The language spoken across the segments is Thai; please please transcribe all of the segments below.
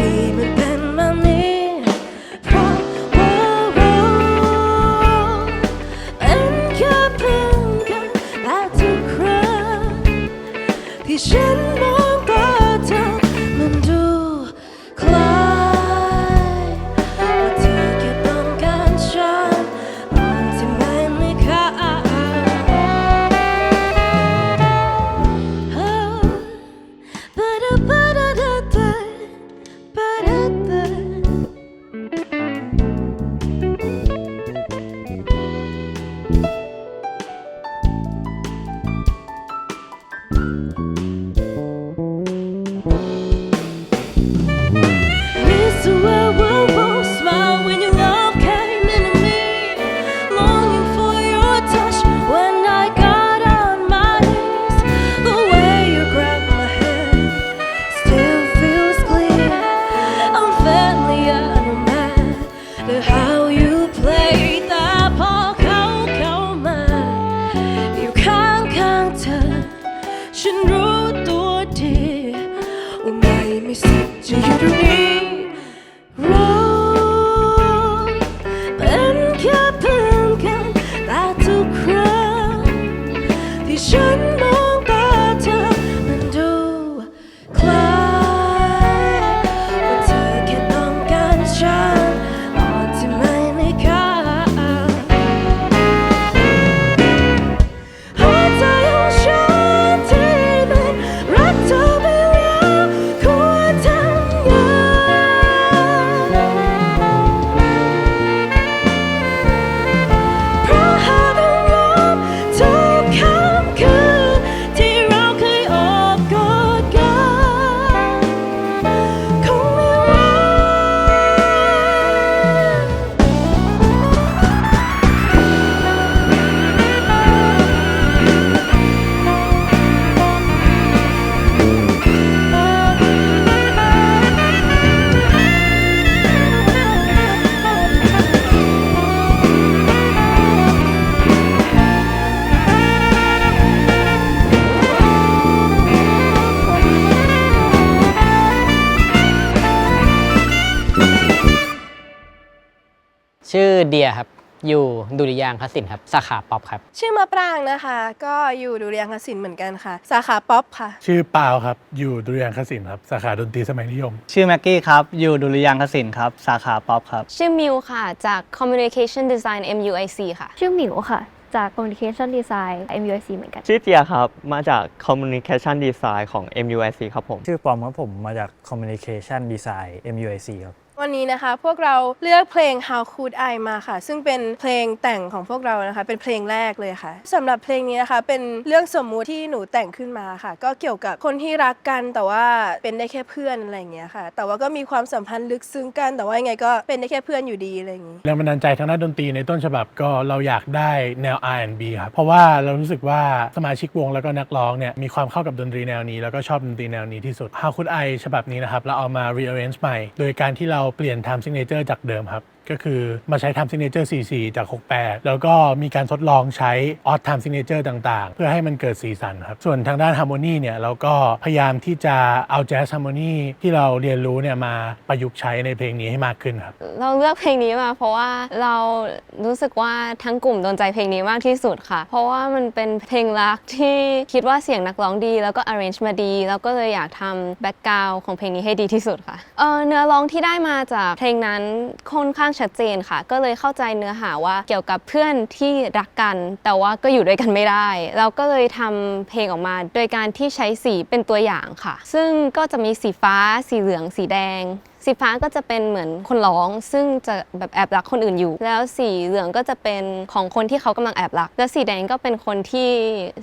demon ที่ฉั ชื่อเดียครับ อยู่ดุริยางคศิลป์ครับ สาขาป๊อปครับ ชื่อมะปรางนะคะ ก็อยู่ดุริยางคศิลป์เหมือนกันค่ะ สาขาป๊อปค่ะ ชื่อปาวครับ อยู่ดุริยางคศิลป์ครับ สาขาดนตรีสมัยนิยม ชื่อแม็กกี้ครับ อยู่ดุริยางคศิลป์ครับ สาขาป๊อปครับ ชื่อมิวค่ะ จาก Communication Design MUIC ค่ะ ชื่อหมิวค่ะ จาก Communication Design MUIC เหมือนกัน ชื่อเจียครับ มาจาก Communication Design ของ MUIC ครับผม ชื่อปอมครับผมมาจาก Communication Design MUIC ครับ วันนี้นะคะพวกเราเลือกเพลง How Could I มาค่ะ ซึ่งเป็นเพลงแต่งของพวกเรานะคะ เป็นเพลงแรกเลยค่ะสำหรับเพลงนี้นะคะ เป็นเรื่องสมมุติที่หนูแต่งขึ้นมาค่ะ ก็เกี่ยวกับคนที่รักกันแต่ว่าเป็นได้แค่เพื่อนอะไรอย่างเงี้ยค่ะ แต่ว่าก็มีความสัมพันธ์ลึกซึ้งกัน แต่ว่ายังไงก็เป็นได้แค่เพื่อนอยู่ดีอะไรอย่างงี้ แรงบันดาลใจทางด้านดนตรีในต้นฉบับก็เราอยากได้แนว R&B ครับเพราะว่าเรารู้สึกว่าสมาชิกวงแล้วก็นักร้องเนี่ยมีความเข้ากับดนตรีแนวนี้ แล้วก็ชอบดนตรีแนวนี้ที่สุด How Could I ฉบับนี้นะครับเราเอามา rearrange ใหม่ โดยการที่เราเปลี่ยน time signature จากเดิมครับก็คือมาใช้ time signature 44 จาก 68 แล้วก็มีการทดลองใช้ odd time signature ต่างๆ เพื่อให้มันเกิดสีสันครับ ส่วนทางด้าน harmony เนี่ยเราก็พยายามที่จะเอา jazz harmony ที่เราเรียนรู้เนี่ยมาประยุกต์ใช้ในเพลงนี้ให้มากขึ้นครับ เราเลือกเพลงนี้มาเพราะว่าเรารู้สึกว่าทั้งกลุ่มโดนใจเพลงนี้มากที่สุดค่ะ เพราะว่ามันเป็นเพลงรักที่คิดว่าเสียงนักร้องดี แล้วก็ arrange มาดี แล้วก็เลยอยากทำ background ของเพลงนี้ให้ดีที่สุดค่ะเออเนื้อร้องที่ได้มาจากเพลงนั้นค่อนข้างชัดเจนค่ะ ก็เลยเข้าใจเนื้อหาว่าเกี่ยวกับเพื่อนที่รักกัน แต่ว่าก็อยู่ด้วยกันไม่ได้ เราก็เลยทำเพลงออกมา โดยการที่ใช้สีเป็นตัวอย่างค่ะ ซึ่งก็จะมีสีฟ้า สีเหลือง สีแดง สีฟ้าก็จะเป็นเหมือนคนร้อง ซึ่งจะแบบแอบรักคนอื่นอยู่ แล้วสีเหลืองก็จะเป็นของคนที่เขากำลังแอบรัก แล้วสีแดงก็เป็นคนที่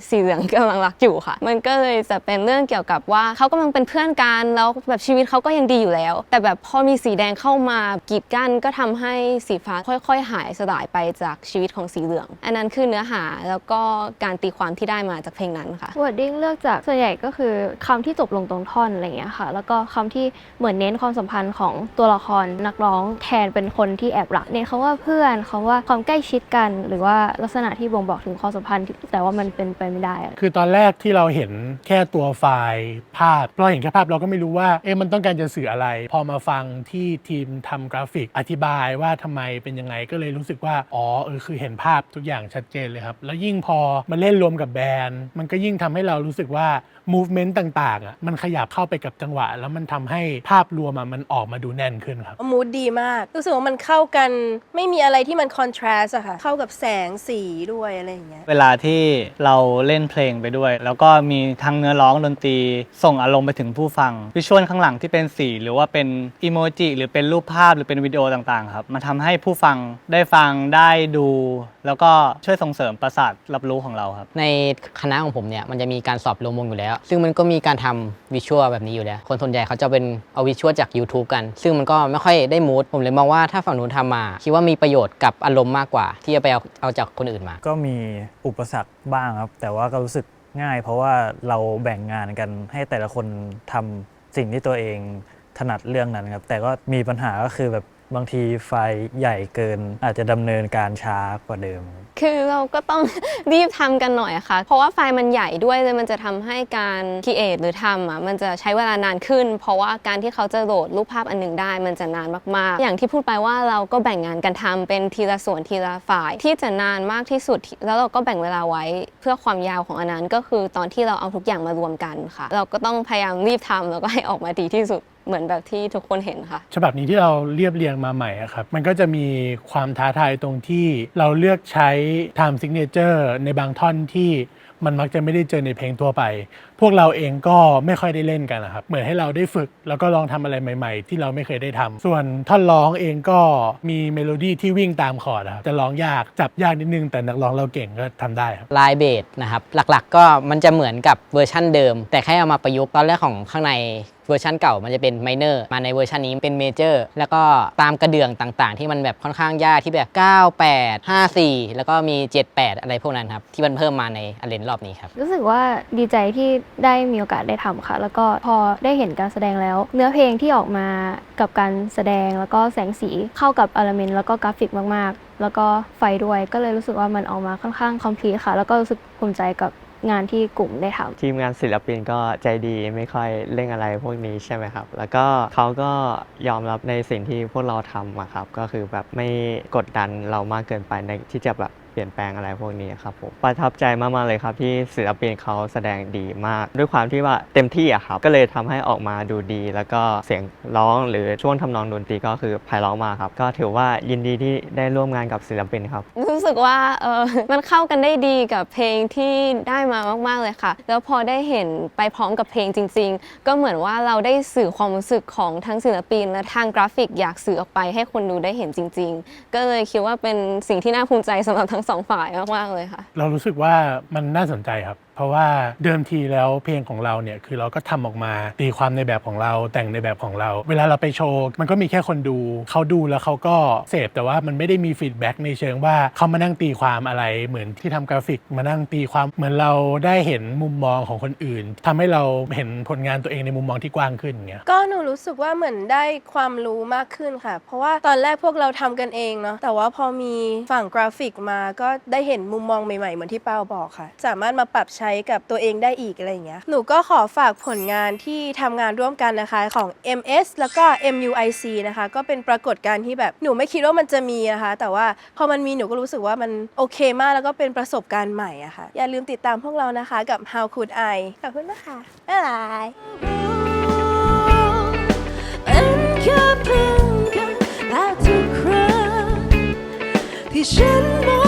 สีเหลืองกำลังรักอยู่ค่ะ มันก็เลยจะเป็นเรื่องเกี่ยวกับว่าเขากำลังเป็นเพื่อนกันแล้วแบบชีวิตเขาก็ยังดีอยู่แล้ว แต่แบบพอมีสีแดงเข้ามากีดกั้นก็ทำให้สีฟ้าค่อยๆ หายสลายไปจากชีวิตของสีเหลือง อันนั้นคือเนื้อหาแล้วก็การตีความที่ได้มาจากเพลงนั้นค่ะ wording เลือกจากส่วนใหญ่ก็คือคำที่จบลงตรงท่อนอะไรอย่างเงี้ยค่ะ แล้วก็คำที่เหมือนเน้นความสัมพันธ์ของตัวละครนักร้องแทนเป็นคนที่แอบรักเน้นเขาว่าเพื่อนเขาว่าความใกล้ชิดกัน หรือว่าลักษณะที่บ่งบอกถึงความสัมพันธ์แต่ว่ามันเป็นไปไม่ได้ คือตอนแรกที่เราเห็นแค่ตัวไฟล์ภาพเราเห็นแค่ภาพเราก็ไม่รู้ว่าเอ๊ะมันต้องการจะสื่ออะไร พอมาฟังที่ทีมทำกราฟิกอธิบายว่าทำไมเป็นยังไงก็เลยรู้สึกว่าอ๋อเออคือเห็นภาพทุกอย่างชัดเจนเลยครับ แล้วยิ่งพอมาเล่นรวมกับแบรนด์มันก็ยิ่งทำให้เรารู้สึกว่า movement ต่างๆอะมันขยับเข้าไปกับจังหวะ แล้วมันทำให้ภาพรวมอะมันออกมาดูแน่นขึ้นครับ มูดดีมาก รู้สึกว่ามันเข้ากันไม่มีอะไรที่มันคอนทราสอะค่ะ เข้ากับแสงสีด้วยอะไรอย่างเงี้ย เวลาที่เราเล่นเพลงไปด้วย แล้วก็มีทั้งเนื้อร้องดนตรี ส่งอารมณ์ไปถึงผู้ฟัง วิชวลข้างหลังที่เป็นสี หรือว่าเป็นอีโมจิหรือเป็นรูปภาพหรือเป็นวิดีโอต่างๆครับมันทำให้ผู้ฟังได้ฟังได้ดู แล้วก็ช่วยส่งเสริมประสาทรับรู้ของเราครับ ในคณะของผมเนี่ยมันจะมีการสอบลงมงอยู่แล้ว ซึ่งมันก็มีการทำวิชวลแบบนี้อยู่แล้ว คนส่วนใหญ่เขาจะเป็นเอาวิชวลจาก YouTube กัน ซึ่งมันก็ไม่ค่อยได้มูดผมเลยมองว่าถ้าฝั่งนู้นทำมา คิดว่ามีประโยชน์กับอารมณ์มากกว่า ที่จะไปเอาเอาจากคนอื่นมา ก็มีอุปสรรคบ้างครับ แต่ว่าก็รู้สึกง่าย เพราะว่าเราแบ่งงานกันให้แต่ละคนทำสิ่งที่ตัวเองถนัดเรื่องนั้นครับแต่ก็มีปัญหาก็คือแบบ บางทีไฟใหญ่เกิน อาจจะดำเนินการช้ากว่าเดิม คือเราก็ต้อง รีบทำกันหน่อยค่ะ เพราะว่าไฟล์มันใหญ่ด้วยเลยมันจะทำให้การคิดเอทหรือทำอะมันจะใช้เวลานานขึ้น เพราะว่าการที่เขาจะโหลดรูปภาพอันหนึ่งได้มันจะนานมากๆ อย่างที่พูดไปว่าเราก็แบ่งงานกันทำเป็นทีละส่วนทีละฝ่าย ที่จะนานมากที่สุด แล้วเราก็แบ่งเวลาไว้เพื่อความยาวของอันนั้นก็คือตอนที่เราเอาทุกอย่างมารวมกันค่ะ เราก็ต้องพยายามรีบทำแล้วก็ให้ออกมาดีที่สุด เหมือนแบบที่ทุกคนเห็นค่ะ ฉบับนี้ที่เราเรียบเรียงมาใหม่อะครับ มันก็จะมีความท้าทายตรงที่เราเลือกใช้ time signature ในบางท่อนที่มันมักจะไม่ได้เจอในเพลงทั่วไป พวกเราเองก็ไม่ค่อยได้เล่นกันนะครับ เหมือนให้เราได้ฝึก แล้วก็ลองทำอะไรใหม่ๆ ที่เราไม่เคยได้ทำส่วนท่อนร้องเองก็มีเมโลดี้ที่วิ่งตามคอร์ดนะครับจะร้องยากจับยากนิดนึง แต่นักร้องเราเก่งก็ทำได้ครับ ลายเบสนะครับ หลักๆก็มันจะเหมือนกับเวอร์ชั่นเดิม แต่แค่เอามาประยุกต์ตอนแรกของข้างใน เวอร์ชันเก่ามันจะเป็นไมเนอร์มาในเวอร์ชันนี้เป็นเมเจอร์แล้วก็ตามกระเดื่องต่างๆ ที่มันแบบค่อนข้างยากที่แบบ 9 8 5 4 แล้วก็มี 7 8 อะไรพวกนั้นครับ ที่มันเพิ่มมาในอเลนรอบนี้ครับ รู้สึกว่าดีใจที่ได้มีโอกาสได้ทำค่ะ แล้วก็พอได้เห็นการแสดงแล้ว เนื้อเพลงที่ออกมากับการแสดงแล้วก็แสงสีเข้ากับอลเมนต์แล้วก็กราฟิกมากๆ แล้วก็ไฟด้วยก็เลยรู้สึกว่ามันออกมาค่อนข้างคอมพลีทค่ะ แล้วก็รู้สึกภูมิใจกับ งานที่กลุ่มได้ทำทีมงานศิลปินก็ใจดีไม่ค่อยเร่งอะไรพวกนี้ใช่ไหมครับ แล้วก็เขาก็ยอมรับในสิ่งที่พวกเราทำอะครับ ก็คือแบบไม่กดดันเรามากเกินไปในที่จะแบบ ลี่ยนแปลงอะไรพวกนี้ครับผมประทับใจมากๆเลยครับที่ศิลปินเขาแสดงดีมาก ด้วยความที่ว่าเต็มที่อะครับก็เลยทำให้ออกมาดูดี แล้วก็เสียงร้องหรือช่วงทำนองดนตรีก็คือไพเราะมากครับ ก็ถือว่ายินดีที่ได้ร่วมงานกับศิลปินครับ รู้สึกว่าเออมันเข้ากันได้ดีกับเพลงที่ได้มามากๆเลยค่ะ แล้วพอได้เห็นไปพร้อมกับเพลงจริง ๆ ก็เหมือนว่าเราได้สื่อความรู้สึกของทั้งศิลปิน และทางกราฟิกอยากสื่อออกไปให้คนดูได้เห็นจริง ๆ ก็เลยคิดว่าเป็นสิ่งที่น่าภูมิใจสำหรับทั้งสองฝ่ายมากๆเลยค่ะ เรารู้สึกว่ามันน่าสนใจครับ เพราะว่าเดิมทีแล้วเพลงของเราเนี่ยคือเราก็ทำออกมาตีความในแบบของเราแต่งในแบบของเรา เวลาเราไปโชว์มันก็มีแค่คนดูเขาดูแล้วเขาก็เสพแต่ว่ามันไม่ได้มีฟีดแบ็กในเชิงว่าเขามานั่งตีความอะไรเหมือนที่ทำกราฟิกมานั่งตีความเหมือนเราได้เห็นมุมมองของคนอื่นทำให้เราเห็นผลงานตัวเองในมุมมองที่กว้างขึ้นอย่างเงี้ยก็หนูรู้สึกว่าเหมือนได้ความรู้มากขึ้นค่ะ เพราะว่าตอนแรกพวกเราทำกันเองเนาะแต่ว่าพอมีฝั่งกราฟิกมาก็ได้เห็นมุมมองใหม่ๆเหมือนที่เปาบอกค่ะ สามารถมาปรับใช้กับตัวเองได้อีกอะไรอย่างเงี้ยหนูก็ขอฝากผลงานที่ทำงานร่วมกันนะคะของ MS แล้วก็ MUIC นะคะ ก็เป็นปรากฏการณ์ที่แบบหนูไม่คิดว่ามันจะมีนะคะ แต่ว่าพอมันมีหนูก็รู้สึกว่ามันโอเคมากแล้วก็เป็นประสบการณ์ใหม่อะค่ะอย่าลืมติดตามพวกเรานะคะกับ How Could I ขอบคุณนะคะบ๊ายบายเป็นแค่ะทุกครั้งที่ฉันมอง